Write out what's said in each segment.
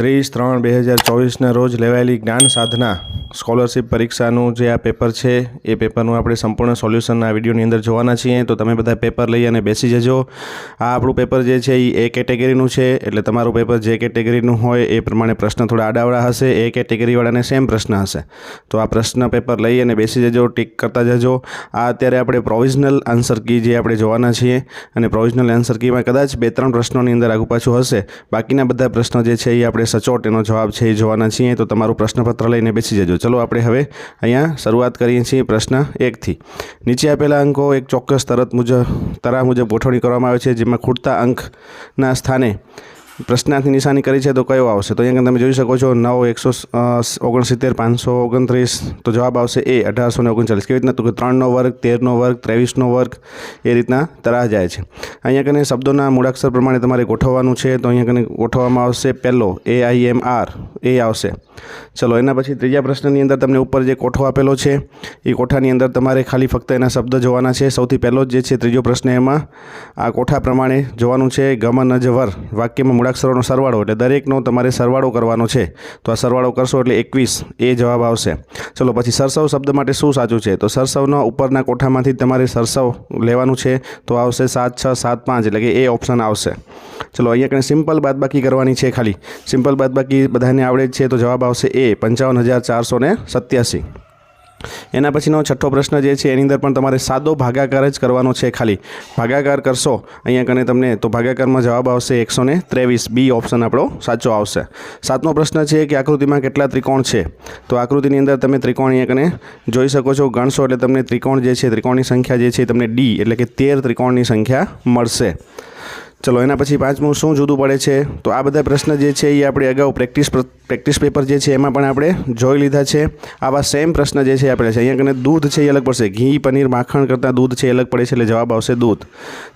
ત્રીસ ત્રણ બે હજાર ચોવીસના રોજ લેવાયેલી જ્ઞાન સાધના સ્કોલરશિપ પરીક્ષાનું જે આ પેપર છે, એ પેપરનું આપણે સંપૂર્ણ સોલ્યુશન આ વિડીયોની અંદર જોવાના છીએ. તો તમે બધા પેપર લઈ અને બેસી જજો. આ આપણું પેપર જે છે એ એ કેટેગરીનું છે, એટલે તમારું પેપર જે કેટેગરીનું હોય, એ પ્રમાણે પ્રશ્ન થોડા આડાવડા હશે, એ કેટેગરીવાળાને સેમ પ્રશ્ન હશે. તો આ પ્રશ્ન પેપર લઈ અને બેસી જજો, ટીક કરતા જજો. આ અત્યારે આપણે પ્રોવિઝનલ આન્સર કી જે આપણે જોવાના છીએ, અને પ્રોવિઝનલ આન્સર કીમાં કદાચ બે ત્રણ પ્રશ્નોની અંદર આગુ પાછું હશે. બાકીના બધા પ્રશ્નો જે છે એ આપણે સચોટ એનો જવાબ છે એ જોવાના છીએ, તો તમારું પ્રશ્નપત્ર લઈને બેસી જજો. ચલો આપણે હવે અહીંયા શરૂઆત કરીએ છીએ પ્રશ્ન એકથી. નીચે આપેલા અંકો એક ચોક્કસ તરત મુજબ, તરા મુજબ ગોઠવણી કરવામાં આવે છે, જેમાં ખૂટતા અંકના સ્થાને પ્રશ્નાર્થની નિશાની કરી છે તો કયો આવશે? તો અહીંયા તમે જોઈ શકો છો નવ, એકસો ઓગણસિત્તેર, પાંચસો, ઓગણત્રીસ. તો જવાબ આવશે એ, અઢારસો ને ઓગણચાલીસ. કેવી રીતના? તો કે ત્રણનો વર્ગ, તેરનો વર્ગ, ત્રેવીસનો વર્ગ એ રીતના તરાહ જાય છે. અહીંયા કને શબ્દોના મૂળાક્ષર પ્રમાણે તમારે ગોઠવવાનું છે. તો અહીંયા કને ગોઠવવામાં આવશે પહેલો એ આઈ એમ આર એ આવશે. ચલો, એના પછી ત્રીજા પ્રશ્નની અંદર તમને ઉપર જે કોઠો આપેલો છે, એ કોઠાની અંદર તમારે ખાલી ફક્ત એના શબ્દ જોવાના છે. સૌથી પહેલો જ છે ત્રીજો પ્રશ્ન એમાં, આ કોઠા પ્રમાણે જોવાનું છે ગમન અજવર વાક્યમાં મૂળાક્ષરોનો સરવાળો એટલે દરેકનો તમારે સરવાળો કરવાનો છે. તો આ સરવાળો કરશો એટલે એકવીસ, એ જવાબ આવશે. ચલો પછી સરસવ શબ્દ માટે શું સાચું છે? તો સરસવનો ઉપરના કોઠામાંથી તમારે સરસવ લેવાનું છે. તો આવશે સાત, છ, સાત, પાંચ એટલે કે એ ઓપ્શન આવશે. ચલો અહીંયા કંઈ સિમ્પલ બાદબાકી કરવાની છે ખાલી. સિમ્પલ બાદબાકી બધાને આવડે છે તો જવાબ આવશે એ પંચાવન હજાર ચારસો ને સત્યાસી. એના પછીનો છઠ્ઠો પ્રશ્ન જે છે, એની અંદર પણ તમારે સાદો ભાગાકાર જ કરવાનો છે ખાલી. ભાગાકાર કરશો, અહીંયા કને તમને તો ભાગાકારમાં જવાબ આવશે એકસો ને ત્રેવીસ. બી ઓપ્શન આપણો સાચો આવશે. સાતમો પ્રશ્ન છે કે આકૃતિમાં કેટલા ત્રિકોણ છે? તો આકૃતિની અંદર તમે ત્રિકોણ અહીંયા કને જોઈ શકો છો, ગણશો એટલે તમને ત્રિકોણ જે છે, ત્રિકોણની સંખ્યા જે છે તમને ડી એટલે કે તેર ત્રિકોણની સંખ્યા મળશે. ચલો, એના પછી પાંચમું, શું જુદું પડે છે? તો આ બધા પ્રશ્ન જે છે એ આપણે અગાઉ પ્રેક્ટિસ પ્રેક્ટિસ પેપર જે છે એમાં પણ આપણે જોઈ લીધા છે. આવા સેમ પ્રશ્ન જે છે આપણે છે. અહીંયા કને દૂધ છે એ અલગ પડશે. ઘી, પનીર, માખણ કરતાં દૂધ છે એ અલગ પડે છે એટલે જવાબ આવશે દૂધ.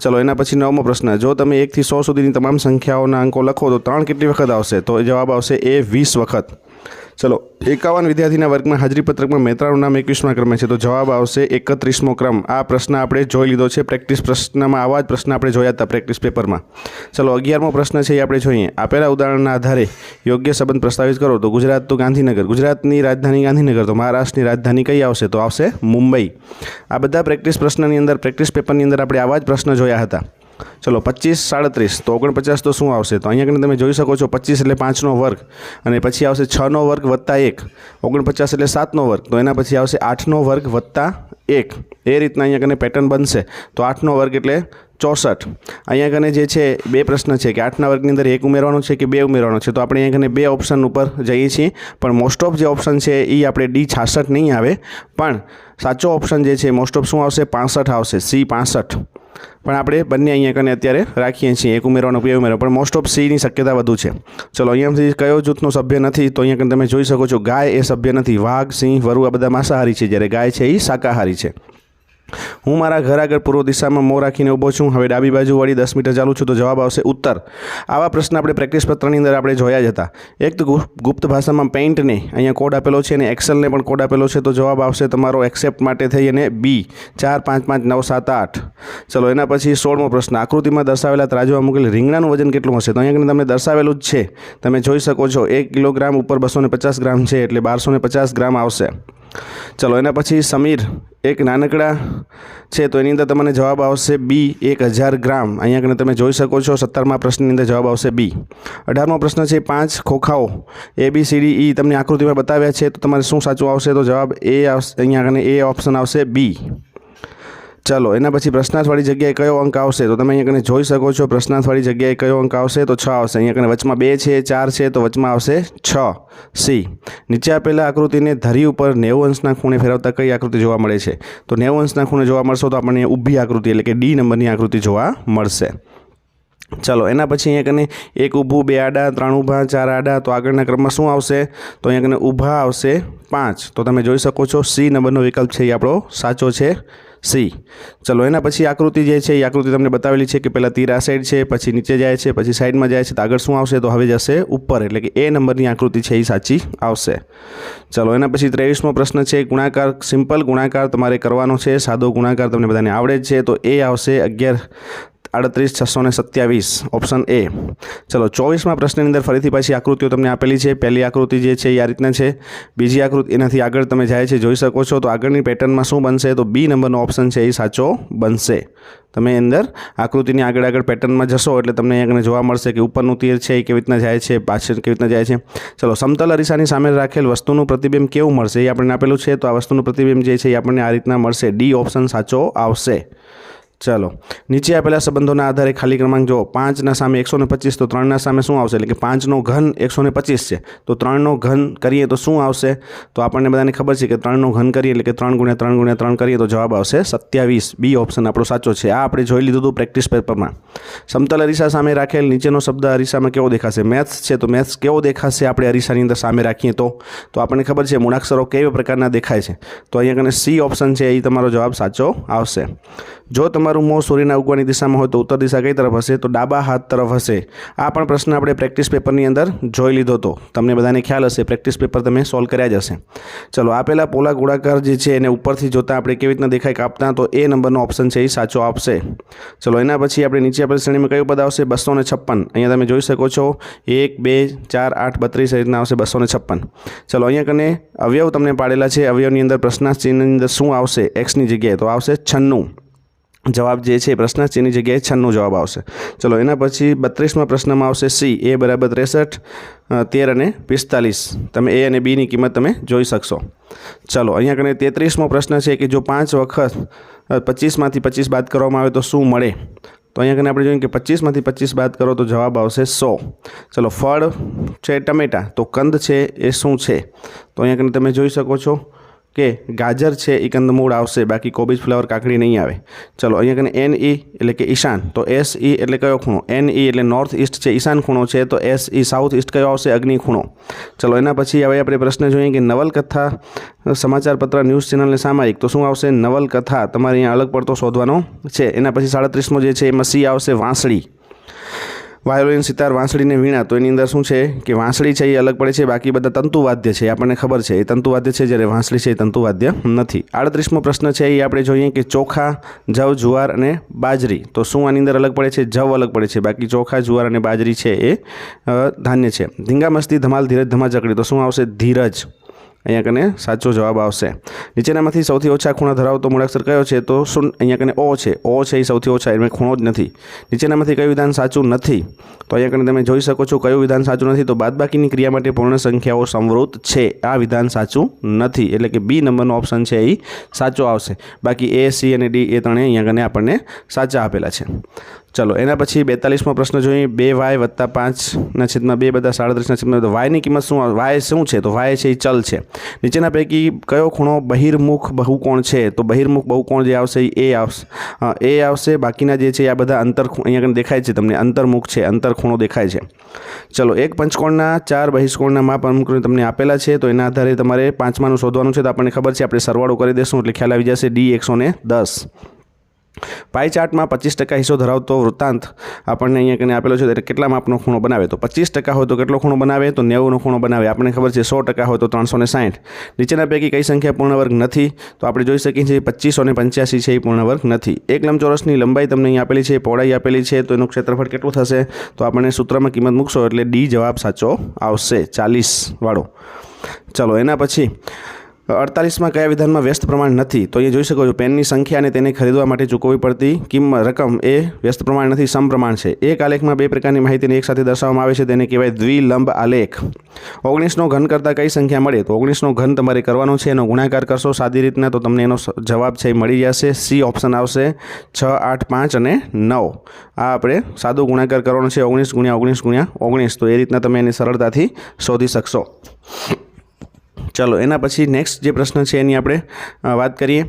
ચલો, એના પછી નવમો પ્રશ્ન. જો તમે એકથી સો સુધીની તમામ સંખ્યાઓના અંકો લખો તો ત્રણ કેટલી વખત આવશે? તો જવાબ આવશે એ વીસ વખત. ચલો, એકાવન વિદ્યાર્થીના વર્ગમાં હાજરી પત્રકમાં મહેતાનું નામ એકવીસમા ક્રમે છે, તો જવાબ આવશે એકત્રીસમો ક્રમ. આ પ્રશ્ન આપણે જોઈ લીધો છે, પ્રેક્ટિસ પ્રશ્નમાં આવા જ પ્રશ્ન આપણે જોયા હતા પ્રેક્ટિસ પેપરમાં. ચલો, અગિયારમો પ્રશ્ન છે એ આપણે જોઈએ. આપેલા ઉદાહરણના આધારે યોગ્ય સંબંધ પ્રસ્તાવિત કરો તો ગુજરાત તો ગાંધીનગર. ગુજરાતની રાજધાની ગાંધીનગર, તો મહારાષ્ટ્રની રાજધાની કઈ આવશે? તો આવશે મુંબઈ. આ બધા પ્રેક્ટિસ પ્રશ્નની અંદર, પ્રેક્ટિસ પેપરની અંદર આપણે આવા જ પ્રશ્ન જોયા હતા. ચલો, પચીસ, સાડત્રીસ. તો ઓગણપચાસ તો શું આવશે? તો અહીંયા તમે જોઈ શકો છો, પચીસ એટલે પાંચનો વર્ગ. અને પછી આવશે છનો વર્ગ વત્તા એક. ઓગણપચાસ એટલે સાતનો વર્ગ. તો એના પછી આવશે આઠનો વર્ગ વત્તા એક. એ રીતના અહીંયા કને પેટર્ન બનશે. તો આઠનો વર્ગ એટલે ચોસઠ. અહીંયા કને જે છે, બે પ્રશ્ન છે કે આઠના વર્ગની અંદર એક ઉમેરવાનો છે કે બે ઉમેરવાનો છે? તો આપણે અહીંયા કને બે ઓપ્શન ઉપર જઈએ છીએ. પણ મોસ્ટ ઓફ જે ઓપ્શન છે એ આપણે ડી છાસઠ નહીં આવે. પણ સાચો ઓપ્શન જે છે મોસ્ટ ઓફ શું આવશે? પાસઠ આવશે. સી પાસઠ. પણ આપણે બંને અહીંયા કને અત્યારે રાખીએ છીએ. એક ઉમેરવાનો, બે ઉમેરો પણ મોસ્ટ ઓફ સીની શક્યતા વધુ છે. ચલો, અહીંયાથી કયો જૂથનો સભ્ય નથી, તો અહીંયા તમે જોઈ શકો છો, ગાય એ સભ્ય નથી. વાઘ, સિંહ, વરુ આ બધા માંસાહારી છે. જ્યારે ગાય છે એ શાકાહારી છે. હું મારા ઘર આગળ પૂર્વ દિશામાં મોં રાખીને ઊભો છું. હવે ડાબી બાજુ વળી દસ મીટર ચાલું છું તો જવાબ આવશે ઉત્તર. આવા પ્રશ્ન આપણે પ્રેક્ટિસ પત્રની અંદર આપણે જોયા જ હતા. એક તો ગુપ્ત ભાષામાં પેઇન્ટને અહીંયા કોડ આપેલો છે અને એક્સેલને પણ કોડ આપેલો છે તો જવાબ આવશે તમારો એક્સેપ્ટ માટે થઈ અને બી ચાર, પાંચ પાંચ, નવ, સાત, આઠ. ચલો, એના પછી સોળમો પ્રશ્ન. આકૃતિમાં દર્શાવેલા ત્રાજવા મૂકેલ રીંગણાનું વજન કેટલું હશે? તો અહીંયા તમને દર્શાવેલું જ છે. તમે જોઈ શકો છો, એક કિલોગ્રામ ઉપર બસો ગ્રામ છે એટલે બારસો પચાસ ગ્રામ આવશે. ચલો, એના પછી સમીર, એક નાનકડા છે તો એની અંદર તમને જવાબ આવશે બી એક હજાર ગ્રામ. અહીંયા કને તમે જોઈ શકો છો, સત્તરમા પ્રશ્નની અંદર જવાબ આવશે બી અઢારમો પ્રશ્ન છે, પાંચ ખોખાઓ. એ બી સી ડી ઈ તમને આકૃતિમાં બતાવ્યા છે, તો તમારે શું સાચું આવશે? તો જવાબ એ આવશે, અહીંયા કને એ ઓપ્શન આવશે બી ચાલો, એના પછી પ્રશ્નાર્થવાળી જગ્યાએ કયો અંક આવશે? તો તમે અહીંયા કને જોઈ શકો છો, પ્રશ્નાર્થવાળી જગ્યાએ કયો અંક આવશે? તો છ આવશે. અહીંયા કને વચમાં બે છે, ચાર છે, તો વચમાં આવશે છ. સી. નીચે આપેલા આકૃતિને ધરી ઉપર નેવું અંશના ખૂણે ફેરવતા કઈ આકૃતિ જોવા મળે છે? તો નેવું અંશના ખૂણે જોવા મળશે તો આપણને ઊભી આકૃતિ એટલે કે ડી નંબરની આકૃતિ જોવા મળશે. ચલો, એના પછી અહીંયા કને એક ઊભું, બે આડા, ત્રણ ઊભા, ચાર આડા, તો આગળના ક્રમમાં શું આવશે? તો અહીંયા કને ઊભા આવશે પાંચ. તો તમે જોઈ શકો છો, સી નંબરનો વિકલ્પ છે એ આપણો સાચો છે. સી. ચલો, એના પછી આકૃતિ જે છે, એ આકૃતિ તમને બતાવેલી છે કે પહેલાં તીર આ સાઈડ છે, પછી નીચે જાય છે, પછી સાઈડમાં જાય છે, તો આગળ શું આવશે? તો હવે જશે ઉપર, એટલે કે એ નંબરની આકૃતિ છે, એ સાચી આવશે. ચલો, એના પછી ત્રેવીસમો પ્રશ્ન છે, ગુણાકાર સિમ્પલ ગુણાકાર તમારે કરવાનો છે, સાદો ગુણાકાર તમને બધાને આવડે જ છે, તો એ આવશે અગિયાર આડત્રીસ, છસો ને સત્યાવીસ ઓપ્શન એ ચલો, ચોવીસમાં પ્રશ્નની અંદર ફરીથી પાછી આકૃતિઓ તમને આપેલી છે. પહેલી આકૃતિ જે છે એ આ રીતના છે. બીજી આકૃતિ, એનાથી આગળ તમે જાય છે, જોઈ શકો છો. તો આગળની પેટર્નમાં શું બનશે? તો બી નંબરનો ઓપ્શન છે એ સાચો બનશે. તમે અંદર આકૃતિની આગળ આગળ પેટર્નમાં જશો એટલે તમને આગળ જોવા મળશે કે ઉપરનું તીર છે એ કેવી રીતના જાય છે, પાછળ કેવી રીતના જાય છે. ચલો, સમતલ અરીસાની સામે રાખેલ વસ્તુનું પ્રતિબિંબ કેવું મળશે એ આપણને આપેલું છે. તો આ વસ્તુનું પ્રતિબિંબ જે છે એ આપણને આ રીતના મળશે. ડી ઓપ્શન સાચો આવશે. ચાલો. નીચે આપેલા સંબંધોના આધારે ખાલી ક્રમાંક જો પાંચના સામે એકસો ને પચીસ, તો ત્રણના સામે શું આવશે? એટલે કે પાંચનો ઘન એકસો ને પચીસ છે. તો ત્રણનો ઘન કરીએ તો શું આવશે? તો આપણને બધાને ખબર છે કે ત્રણનો ઘન કરીએ એટલે કે ત્રણ ગુણ્યા ત્રણ ગુણ્યા ત્રણ કરીએ તો જવાબ આવશે સત્યાવીસ. બી ઓપ્શન આપણો સાચો છે. આ આપણે જોઈ લીધું હતું પ્રેક્ટિસ પેપરમાં. સમતલ અરીસા સામે રાખેલ નીચેનો શબ્દ અરીસામાં કેવો દેખાશે? મેથ્સ છે તો મેથ્સ કેવો દેખાશે આપણે અરીસાની અંદર સામે રાખીએ તો? તો આપણને ખબર છે મૂળાક્ષરો કેવા પ્રકારના દેખાય છે. તો અહીંયા કને સી ઓપ્શન છે એ તમારો જવાબ સાચો આવશે. જો તમારું મોં સૂર્યના ઉગવાની દિશામાં હોય તો ઉત્તર દિશા કઈ તરફ હશે? તો ડાબા હાથ તરફ હશે. આ પણ પ્રશ્ન આપણે પ્રેક્ટિસ પેપરની અંદર જોઈ લીધો હતો તમને બધાને ખ્યાલ હશે, પ્રેક્ટિસ પેપર તમે સોલ્વ કર્યા જ હશે. ચલો આપેલા પોલા ગોળાકાર જે છે એને ઉપરથી જોતાં આપણે કેવી રીતના દેખાય કાપતા, તો એ નંબરનો ઓપ્શન છે એ સાચો આપશે. ચલો, એના પછી આપણે નીચે આપેલ શ્રેણીમાં કયું પદ આવશે? બસો ને છપ્પન. અહીંયા તમે જોઈ શકો છો. એક, બે, ચાર, આઠ, બત્રીસ રીતના આવશે બસો ને છપ્પન. ચલો, અહીંયા કને અવયવ તમને પાડેલા છે. અવયવની અંદર પ્રશ્નાર્થ ચિહ્નની અંદર શું આવશે? એક્સની જગ્યાએ તો આવશે છન્નું. જવાબ જે છે એ જગ્યાએ છન્નું જવાબ આવશે. ચલો, એના પછી બત્રીસમાં પ્રશ્નમાં આવશે સી એ બરાબર ત્રેસઠ તેર અને પિસ્તાલીસ. તમે એ અને બીની કિંમત તમે જોઈ શકશો. ચલો, અહીંયા કને તેત્રીસમો પ્રશ્ન છે કે જો પાંચ વખત પચીસમાંથી પચીસ બાદ કરવામાં આવે તો શું મળે? તો અહીંયા કને આપણે જોઈએ કે પચીસમાંથી પચીસ બાદ કરો તો જવાબ આવશે સો. ચલો, ફળ છે ટમેટા. તો કંદ છે એ શું છે? તો અહીંયા કને તમે જોઈ શકો છો. કે ગાજર છે એ કંદમૂળ આવશે, બાકી કોબીજ, ફ્લાવર, કાકડી નહીં આવે. ચલો, અહીંયા કને એન ઈ એટલે કે ઈશાન. તો એસ ઈ એટલે કયો ખૂણો? એન ઈ એટલે નોર્થ ઈસ્ટ છે, ઈશાન ખૂણો છે, તો એસ ઈ સાઉથ ઈસ્ટ કયો આવશે? અગ્નિ ખૂણો. ચલો, એના પછી હવે આપણે પ્રશ્ન જોઈએ કે નવલકથા સમાચાર પત્ર ન્યૂઝ ચેનલને સામાયિક. તો શું આવશે? નવલકથા. તમારે અહીંયા અલગ પડતો શોધવાનો છે. એના પછી સાડત્રીસમો જે છે, એમાં સી આવશે, વાંસળી. વાયોલિન સિતાર વાંસળીને વીણા, તો એની અંદર શું છે કે વાંસળી છે એ અલગ પડે છે, બાકી બધા તંતુવાદ્ય છે આપણને ખબર છે. એ તંતુવાદ્ય છે જ્યારે વાંસળી છે એ તંતુવાદ્ય નથી. આડત્રીસમો પ્રશ્ન છે, એ આપણે જોઈએ કે ચોખા, જવ, જુવાર અને બાજરી. તો શું આની અંદર અલગ પડે છે? જવ અલગ પડે છે. બાકી ચોખા, જુવાર અને બાજરી છે એ ધાન્ય છે. ધીંગા મસ્તી, ધમાલ, ધીરજ ધમા ચકડી તો શું આવશે? ધીરજ. અહીંયા કને સાચો જવાબ આવશે. નીચેનામાંથી સૌથી ઓછા ખૂણા ધરાવતો મૂળાક્ષર કયો છે? તો શું અહીંયા કને ઓ છે. ઓ છે એ સૌથી ઓછા એમાં ખૂણો જ નથી. નીચેનામાંથી કયું વિધાન સાચું નથી? તો અહીંયા કને તમે જોઈ શકો છો કયું વિધાન સાચું નથી. તો બાદબાકીની ક્રિયા માટે પૂર્ણ સંખ્યાઓ સંવૃત છે. આ વિધાન સાચું નથી. એટલે કે બી નંબરનો ઓપ્શન છે એ સાચો આવશે. બાકી એ, સી અને ડી એ ત્રણે અહીંયા કને આપણને સાચા આપેલા છે. ચલો, એના પછી બેતાલીસમો પ્રશ્ન જોઈએ. બે વાય વત્તા પાંચના છેદમાં બે બધા સાડત્રીસના છેદમાં તો વાયની કિંમત શું વાય શું છે? તો વાય છે એ ચલ છે. નીચેના પૈકી કયો ખૂણો બહિર્મુખ બહુકોણ છે? તો બહિર્મુખ બહુકોણ જે આવશે એ આવશે એ આવશે. બાકીના જે છે આ બધા અંતર અહીંયા દેખાય છે તમને. અંતર્મુખ છે અંતર ખૂણો દેખાય છે. ચલો, એક પંચકોણના ચાર બહિષ્કોણના માપ અમુક તમને આપેલા છે. તો એના આધારે તમારે પાંચમાનું શોધવાનું છે. તો આપણને ખબર છે, આપણે સરવાળો કરી દઈશું એટલે ખ્યાલ આવી જશે ડી એકસો દસ. પાઈ ચાર્ટમાં પચીસ ટકા હિસ્સો ધરાવતો વૃત્તાંત આપણને અહીંયા કને આપેલો છે, એટલે કેટલા માપનો ખૂણો બનાવે? તો પચીસ ટકા હોય તો કેટલો ખૂણો બનાવે? તો નેવુંનો ખૂણો બનાવે. આપણને ખબર છે, સો ટકા હોય તો ત્રણસો ને સાઠ નીચેના પૈકી કઈ સંખ્યા પૂર્ણવર્ગ નથી? તો આપણે જોઈ શકીએ છીએ પચીસો ને પંચ્યાસી છે એ પૂર્ણ વર્ગ નથી. એક લંબચોરસની લંબાઈ તમને અહીં આપેલી છે, પહોળાઈ આપેલી છે, તો એનું ક્ષેત્રફળ કેટલું થશે? તો આપણને સૂત્રમાં કિંમત મૂકશો, એટલે ડી જવાબ સાચો આવશે. ચાલીસ વાળો. ચલો, એના પછી અડતાલીસમાં કયા વિધાનમાં વ્યસ્ત પ્રમાણ નથી? તો અહીંયા જોઈ શકો છો, પેનની સંખ્યા અને તેને ખરીદવા માટે ચૂકવવી પડતી કિંમત રકમ એ વ્યસ્ત પ્રમાણ નથી, સમપ્રમાણ છે. એક આલેખમાં બે પ્રકારની માહિતીને એકસાથે દર્શાવવામાં આવે છે, તેને કહેવાય દ્વિલંબ આલેખ. ઓગણીસનો ઘન કરતાં કઈ સંખ્યા મળે? તો ઓગણીસનો ઘન તમારે કરવાનો છે, એનો ગુણાકાર કરશો, સાદી રીતના તો તમને એનો જવાબ છે એ મળી જશે. સી ઓપ્શન આવશે છ, આઠ, પાંચ અને નવ. આ આપણે સાદો ગુણાકાર કરવાનો છે, ઓગણીસ ગુણ્યા ઓગણીસ ગુણ્યા ઓગણીસ. તો એ રીતના તમે એને સરળતાથી શોધી શકશો. ચલો એના પછી નેક્સ્ટ જે પ્રશ્ન છે એની આપણે વાત કરીએ.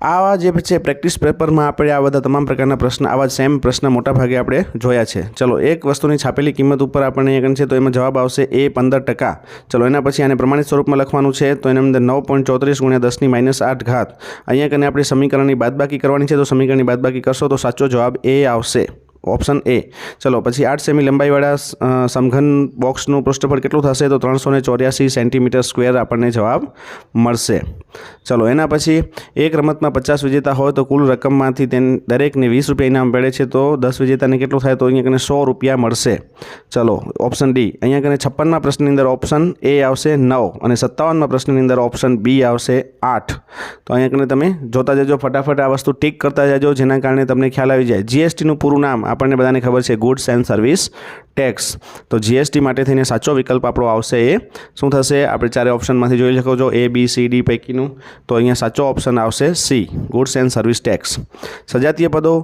આવા જે છે પ્રેક્ટિસ પેપરમાં આપણે આ બધા તમામ પ્રકારના પ્રશ્ન, આવા સેમ પ્રશ્ન મોટાભાગે આપણે જોયા છે. ચલો, એક વસ્તુની છાપેલી કિંમત ઉપર આપણને કન છે, તો એમાં જવાબ આવશે એ પંદર ટકા. ચલો, એના પછી આને પ્રમાણિત સ્વરૂપમાં લખવાનું છે, તો એની અંદર નવ પોઈન્ટ ચોત્રીસ ગુણ્યા દસની માઇનસ આઠ ઘાત. અહીંયા કને આપણે સમીકરણની બાદબાકી કરવાની છે, તો સમીકરણની બાદબાકી કરશો તો સાચો જવાબ એ આવશે. Option A. ચલો, પછી આઠ સેમી લંબાઈવાળા સમઘન બોક્સનું પૃષ્ઠફળ કેટલું થશે? તો ત્રણસો ને ચોર્યાસી સેન્ટીમીટર સ્ક્વેર આપણને જવાબ મળશે. ચલો, એના પછી એક રમતમાં પચાસ વિજેતા હોય તો કુલ રકમમાંથી તેન, દરેકને વીસ રૂપિયા ઇનામ મળે છે, તો દસ વિજેતાને કેટલું થાય? તો અહીંયા કને સો રૂપિયા મળશે. ચલો, ઓપ્શન ડી. અહીંયા કને છપ્પનમાં પ્રશ્નની અંદર ઓપ્શન એ આવશે નવ અને સત્તાવનમાં પ્રશ્નની અંદર ઓપ્શન બી આવશે આઠ. તો અહીંયા કને તમે જોતા જજો, ફટાફટ આ વસ્તુ ટીક કરતા જજો, જેના કારણે તમને ખ્યાલ આવી જાય. જીએસટીનું પૂરું નામ આપણને બધાને ખબર છે ગુડ્સ એન્ડ સર્વિસ ટેક્સ તો જીએસટી માટે થઈને સાચો વિકલ્પ આપણો આવશે એ. શું થશે? આપણે ચારે ઓપ્શનમાંથી જોઈ શકો છો એ બી સી ડી પૈકીનું. તો અહીંયા સાચો ઓપ્શન આવશે C goods and service tax સજાતીય પદો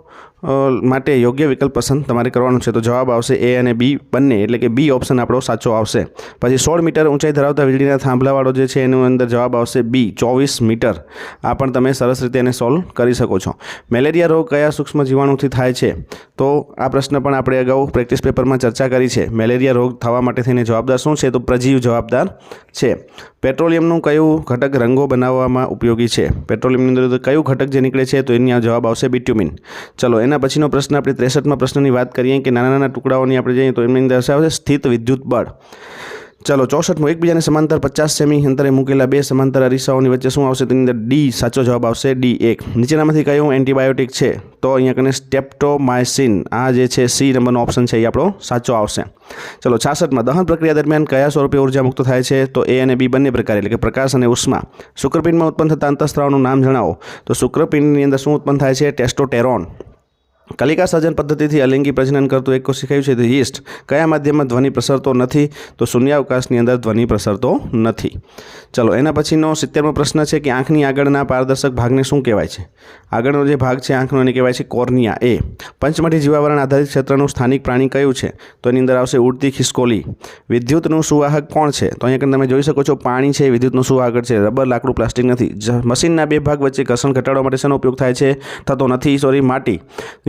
માટે યોગ્ય વિકલ્પ પસંદ તમારે કરવાનો છે. તો જવાબ આવશે એ અને બી બંને. એટલે કે બી ઓપ્શન આપણો સાચો આવશે. પછી સોળ મીટર ઊંચાઈ ધરાવતા વીજળીના થાંભલાવાળો જે છે, એનું અંદર જવાબ આવશે બી, ચોવીસ મીટર. આ પણ તમે સરસ રીતે એને સોલ્વ કરી શકો છો. મેલેરિયા રોગ કયા સૂક્ષ્મ જીવાણુથી થાય છે? તો આ પ્રશ્ન પણ આપણે અગાઉ પ્રેક્ટિસ પેપરમાં ચર્ચા કરી છે. મેલેરિયા રોગ થવા માટે થઈને જવાબદાર શું છે? તો પ્રજીવ જવાબદાર છે. પેટ્રોલિયમનું કયું ઘટક રંગો બનાવવામાં ઉપયોગી છે? પેટ્રોલિયમની અંદર કયું ઘટક જે નીકળે છે? તો એની આ જવાબ આવશે બિટ્યુમિન. ચલો, એના પછીનો પ્રશ્ન આપણે ત્રેસઠમાં પ્રશ્નની વાત કરીએ કે નાના નાના ટુકડાઓની આપણે જઈએ તો એમની અંદર આવશે સ્થિત વિદ્યુત બળ. ચલો, ચોસઠમું, એકબીજાને સમાંતર પચાસ સેમી, અંતરે મૂકેલા બે સમાંતર અરીસાઓની વચ્ચે શું આવશે? તેની અંદર ડી, સાચો જવાબ આવશે ડી એક. નીચેનામાંથી કયું એન્ટીબાયોટિક છે? તો અહીંયા કને સ્ટેપ્ટોમાયસિન, આ જે છે, સી નંબરનો ઓપ્શન છે, એ આપણો સાચો આવશે. ચલો, છાસઠમાં, દહન પ્રક્રિયા દરમિયાન કયા સ્વરૂપે ઊર્જા મુક્ત થાય છે? તો એ અને બી બંને પ્રકારે, એટલે કે પ્રકાશ અને ઉષ્મા. શુક્રપિંડમાં ઉત્પન્ન થતા અંતઃસ્ત્રાવનું નામ જણાવો. તો શુક્રપિંડની અંદર શું ઉત્પન્ન થાય છે? ટેસ્ટોટેરોન. કલિકા સર્જન પદ્ધતિથી અલિંગી પ્રજનન કરતું એક શીખાયું છે તો યીસ્ટ કયા માધ્યમમાં ધ્વનિ પ્રસરતો નથી? તો શૂન્યાવકાશની અંદર ધ્વનિ પ્રસરતો નથી. ચલો, એના પછીનો સિત્તેરમો પ્રશ્ન છે કે આંખની આગળના પારદર્શક ભાગને શું કહેવાય છે? આગળનો જે ભાગ છે, આંખનો એને કહેવાય છે કોર્નિયા, એ. પંચમઠી જીવાવરણ આધારિત ક્ષેત્રનું સ્થાનિક પ્રાણી કયું છે? તો એની અંદર આવશે ઉડતી ખિસકોલી. વિદ્યુતનું સુવાહક કોણ છે? તો અહીંયા તમે જોઈ શકો છો, પાણી છે, વિદ્યુતનું સુવાહક છે, રબર, લાકડું, પ્લાસ્ટિક નથી. મશીનના બે ભાગ વચ્ચે ઘર્ષણ ઘટાડવા માટે શેનો ઉપયોગ થાય છે? થતો નથી સોરી માટી.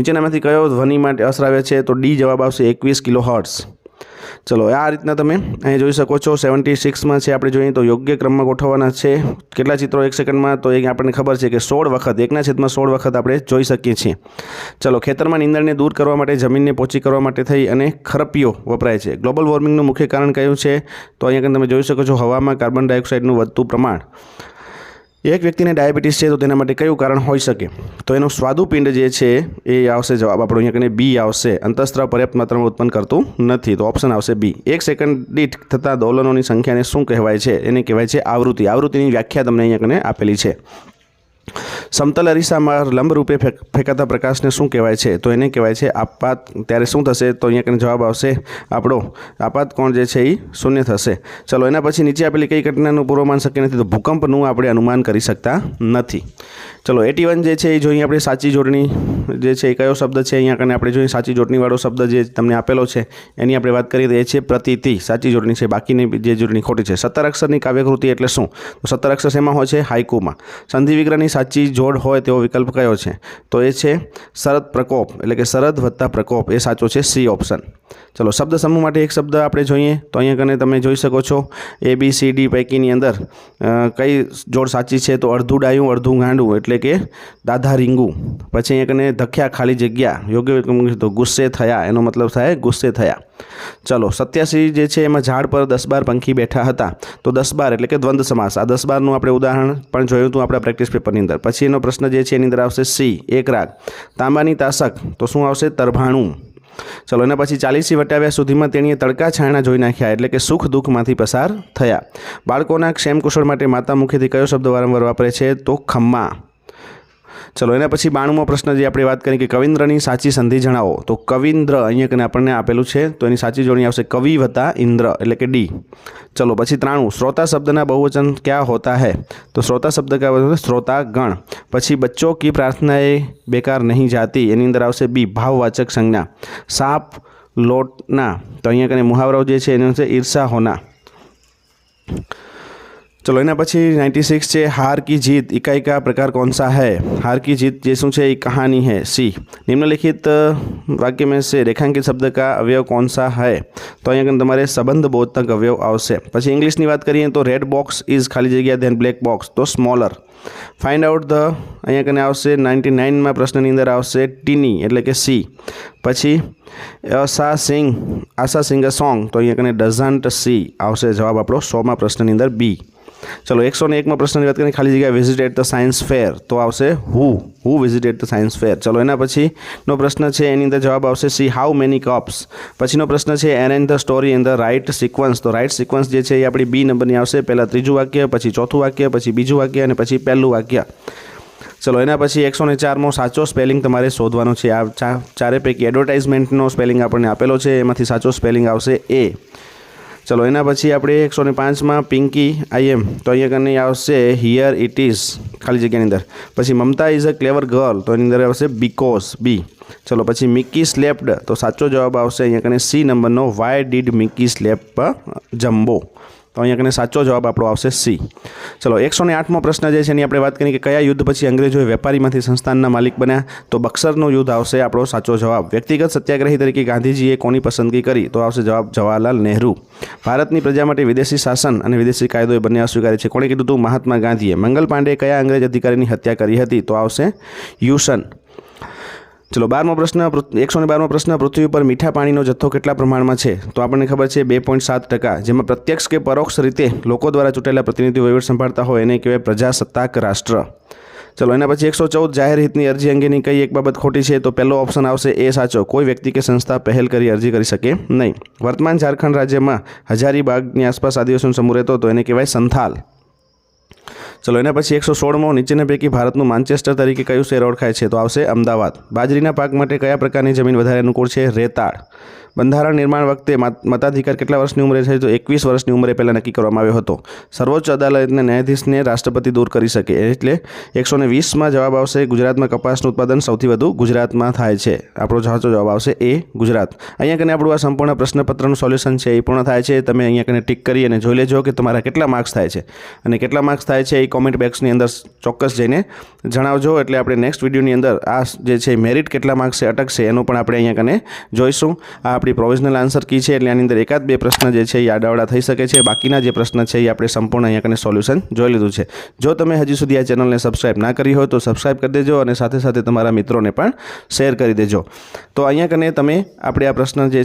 નીચેનામાંથી કયો ધ્વનિ માટે અસરાવે છે તો ડી જવાબ આવશે એકવીસ કિલો હર્ટ્સ ચલો આ રીતના તમે અહીં જોઈ શકો છો. સેવન્ટી સિક્સમાં છે, આપણે જોઈએ તો યોગ્ય ક્રમમાં ગોઠવવાના છે. કેટલા ચિત્રો એક સેકન્ડમાં? તો એ આપણને ખબર છે કે સોળ વખત, એકના છેદમાં સોળ વખત આપણે જોઈ શકીએ છીએ. ચલો, ખેતરમાં નીંદણને દૂર કરવા માટે, જમીનને પોચી કરવા માટે થઈ અને ખરપીઓ વપરાય છે. ગ્લોબલ વોર્મિંગનું મુખ્ય કારણ કયું છે? તો અહીંયા તમે જોઈ શકો છો, હવામાં કાર્બન ડાયોક્સાઇડનું વધતું પ્રમાણ. એક વ્યક્તિને ડાયાબિટીસ છે તો તેના માટે કયું કારણ હોઈ શકે? તો એનું સ્વાદુપિંડ જે છે એ આવશે જવાબ. આપણો અહીંયા કને બી આવશે. અંતઃસ્ત્રાવ પર્યાપ્ત માત્રામાં ઉત્પન્ન કરતું નથી. તો ઓપ્શન આવશે બી. એક સેકન્ડ દીઠ થતા દોલનોની સંખ્યાને શું કહેવાય છે? એને કહેવાય છે આવૃત્તિ. આવૃત્તિની વ્યાખ્યા તમને અહીંયા કને આપેલી છે. સમતલ અરીસામાં લંબરૂપે ફેંક, ફેંકાતા પ્રકાશને શું કહેવાય છે? તો એને કહેવાય છે આપાત. ત્યારે શું થશે? તો અહીંયા કંઈ જવાબ આવશે આપણો આપાત કોણ જે છે એ શૂન્ય થશે. ચલો, એના પછી નીચે આપેલી કઈ ઘટનાનું પૂર્વમાન શક્ય નથી, તો ભૂકંપનું આપણે અનુમાન કરી શકતા નથી. ચલો, એટી વન જે છે એ જોઈએ આપણે સાચી જોડણી જે છે એ કયો શબ્દ છે? અહીંયા કને આપણે જોઈએ સાચી જોડણીવાળો શબ્દ જે તમને આપેલો છે, એની આપણે વાત કરીએ તો એ છે પ્રતિતિ. સાચી જોડણી છે. બાકીની જે જોડણી ખોટી છે. સત્તર અક્ષરની કાવ્યકૃતિ એટલે શું? તો સત્તર અક્ષર શેમાં હોય છે? હાઇકુમાં સંધિ વિગ્રહની સાચી જોડ હોય તેવો વિકલ્પ કયો છે? તો એ છે શરદ પ્રકોપ, એટલે કે શરદ વત્તા પ્રકોપ, એ સાચો છે સી ઓપ્શન. ચલો, શબ્દ સમૂહ માટે એક શબ્દ આપણે જોઈએ, તો અહીંયા કને તમે જોઈ શકો છો એ, બી, સી, ડી પૈકીની અંદર કઈ જોડ સાચી છે તો અડધું ડાયું, અડધું ગાંડું, એટલે કે દાધા રીંગું. પછી અહીંયા કને ધખ્યા ખાલી જગ્યા, યોગ્ય તો ગુસ્સે થયા, એનો મતલબ થાય ગુસ્સે થયા. ચલો, સત્યાસી જે છે એમાં ઝાડ પર દસ બાર પંખી બેઠા હતા, તો દસ બાર એટલે કે દ્વંદ સમાસ. આ દસ બારનું આપણે ઉદાહરણ પણ જોયું હતું આપણા પ્રેક્ટિસ પેપરની અંદર. પછી એનો પ્રશ્ન જે છે, એની અંદર આવશે સી, એક રાગ. તાંબાની તાસક, તો શું આવશે? તરભાણું. ચલો, એના પછી ચાલીસી વટાવ્યા સુધીમાં તેણીએ તડકા છાયણા જોઈ નાખ્યા, એટલે કે સુખ દુઃખમાંથી પસાર થયા. બાળકોના ક્ષેમ કુશળ માટે માતા મુખેથી કયો શબ્દ વારંવાર વાપરે છે? તો ખમ્મા. ચલો, એના પછી બાણુમો પ્રશ્ન જે આપણે વાત કરી કે કવિન્દ્રની સાચી સંધિ જણાવો. તો કવિન્દ્ર અહીંયા કને આપણને આપેલું છે, તો એની સાચી જોડણી આવશે કવિ વતા ઇન્દ્ર, એટલે કે ડી. ચલો, પછી ત્રાણું. શ્રોતા શબ્દના બહુવચન ક્યાં હોતા હે? તો શ્રોતા શબ્દ ક્યાં હોતા શ્રોતા ગણ પછી બચ્ચો કી પ્રાર્થનાએ બેકાર નહીં જાતી, એની અંદર આવશે બી, ભાવવાચક સંજ્ઞા. સાપ લોટના. તો અહીંયા કને મુહાવરાઓ જે છે, એનો છે ઈર્ષા હોના. चलो एना पीछे नाइंटी सिक्स से हार की जीत इकाई का प्रकार कौन सा है? हार की जीत जैसू से एक कहानी है। सी, निम्नलिखित वाक्य में से रेखांकित शब्द का अवयव कौन सा है? तो अँ तेरे संबंध बोधक अवयव आवश्यक। पीछे इंग्लिश की बात करिए तो रेड बॉक्स इज़ खाली जगह देन ब्लेक बॉक्स तो smaller find out the uh कने आइंटी नाइन में प्रश्न की अंदर आटनी एट्ले कि सी। पची अशा सिंह, आशा सिंह अ सॉन्ग तो अँ कने डजंट सी आवश्यक जवाब आप सौ में प्रश्न की अंदर बी। ચલો, એકસો ને એકમાં પ્રશ્નની વાત કરીએ, ખાલી જગ્યા વિઝિટેડ ધ સાયન્સ ફેર તો આવશે who who visited the science fair ચલો, એના પછીનો પ્રશ્ન છે, એની અંદર જવાબ આવશે સી હાઉ મેની કપ્સ પછીનો પ્રશ્ન છે arrange the story in the right sequence તો રાઇટ સિક્વન્સ જે છે એ આપણી બી નંબરની આવશે, પહેલાં ત્રીજું વાક્ય, પછી ચોથું વાક્ય, પછી બીજું વાક્ય અને પછી પહેલું વાક્ય. ચલો, એના પછી એકસો ને ચારમાં સાચો સ્પેલિંગ તમારે શોધવાનો છે. આ ચારે પૈકી એડવર્ટાઇઝમેન્ટનો સ્પેલિંગ આપણને આપેલો છે, એમાંથી સાચો સ્પેલિંગ આવશે એ ચલો, એના પછી આપણે એકસો ને પાંચમાં પિંકી આઈ એમ. તો અહીંયા કને આવશે હિયર ઇટ ઇઝ ખાલી જગ્યાની અંદર. પછી મમતા ઇઝ અ ક્લેવર ગર્લ તો એની અંદર આવશે બીકોઝ બી ચલો, પછી મિકી સ્લેપ્ડ તો સાચો જવાબ આવશે અહીંયા કને સી નંબરનો why did Mickey slap Jumbo? તો અહીંયા કને સાચો જવાબ આપણો આવશે સી. ચલો એકસો ને આઠમો પ્રશ્ન જે છે, એની આપણે વાત કરીએ કે કયા યુદ્ધ પછી અંગ્રેજોએ વેપારીમાંથી સંસ્થાનના માલિક બન્યા? તો બક્સરનું યુદ્ધ આવશે આપણો સાચો જવાબ. વ્યક્તિગત સત્યાગ્રહી તરીકે ગાંધીજીએ કોની પસંદગી કરી? તો આવશે જવાબ જવાહરલાલ નહેરુ. ભારતની પ્રજા માટે વિદેશી શાસન અને વિદેશી કાયદો એ બંને અસ્વીકારે છે. કોણે કીધું હતું? મહાત્મા ગાંધીએ. મંગલ પાંડે કયા અંગ્રેજ અધિકારીની હત્યા કરી હતી? તો આવશે યુશન ચલો, બારમો પ્રશ્ન એકસો ને બારમો પ્રશ્ન, પૃથ્વી પર મીઠા પાણીનો જથ્થો કેટલા પ્રમાણમાં છે? તો આપણને ખબર છે બે પોઈન્ટ સાત ટકા, જેમાં પ્રત્યક્ષ કે પરોક્ષ રીતે લોકો દ્વારા ચૂંટાયેલા પ્રતિનિધિઓ વહીવટ સંભાળતા હોય એને કહેવાય પ્રજાસત્તાક રાષ્ટ્ર. ચલો, એના પછી એકસો ચૌદ જાહેર હિતની અરજી અંગેની કઈ એક બાબત ખોટી છે? તો પહેલો ઓપ્શન આવશે એ સાચો, કોઈ વ્યક્તિ કે સંસ્થા પહેલ કરી અરજી કરી શકે નહીં. વર્તમાન ઝારખંડ રાજ્યમાં હજારીબાગની આસપાસ આદિવાસીનો સમૂહ રહેતો તો એને કહેવાય સંથાલ. ચલો, એના પછી એકસો સોળમો નીચેના પૈકી ભારતનું માન્ચેસ્ટર તરીકે કયું શહેર ઓળખાય છે? તો આવશે અમદાવાદ. બાજરીના પાક માટે કયા પ્રકારની જમીન વધારે અનુકૂળ છે? રેતાળ. બંધારણ નિર્માણ વખતે મત- મતાધિકાર કેટલા વર્ષની ઉંમરે છે? તો એકવીસ વર્ષની ઉંમરે પહેલાં નક્કી કરવામાં આવ્યો હતો. સર્વોચ્ચ અદાલતના ન્યાયાધીશને રાષ્ટ્રપતિ દૂર કરી શકે એટલે એકસો ને વીસમાં જવાબ આવશે ગુજરાતમાં કપાસનું ઉત્પાદન સૌથી વધુ ગુજરાતમાં થાય છે. આપણો સાચો જવાબ આવશે એ ગુજરાત. અહીંયા કને આપણું આ સંપૂર્ણ પ્રશ્નપત્રનું સોલ્યુશન છે એ પૂર્ણ થાય છે. તમે અહીંયા કને ટિક કરી અને જોઈ લેજો કે તમારા કેટલા માર્ક્સ થાય છે. અને કેટલા માર્ક્સ થાય છે એ કોમેન્ટ બોક્સની અંદર ચોક્કસ જઈને જણાવજો. એટલે આપણે નેક્સ્ટ વિડીયોની અંદર આ જે છે મેરિટ કેટલા માર્ક્સ છે અટકશે એનું પણ આપણે અહીંયા કને જોઈશું. આ આપણી પ્રોવિઝનલ આન્સર કી છે, એટલે આની અંદર એકાદ બે પ્રશ્ન જે છે એ આડાવડા થઈ શકે છે. બાકીના જે પ્રશ્ન છે એ આપણે સંપૂર્ણ અહીંયા કને સોલ્યુશન જોઈ લીધું છે. જો તમે હજી સુધી આ ચેનલને સબસ્ક્રાઇબ ના કરી હોય તો સબસ્ક્રાઇબ કરી દેજો અને સાથે સાથે તમારા મિત્રોને પણ શેર કરી દેજો. તો અહીંયા કને તમે, આપણે આ પ્રશ્ન જે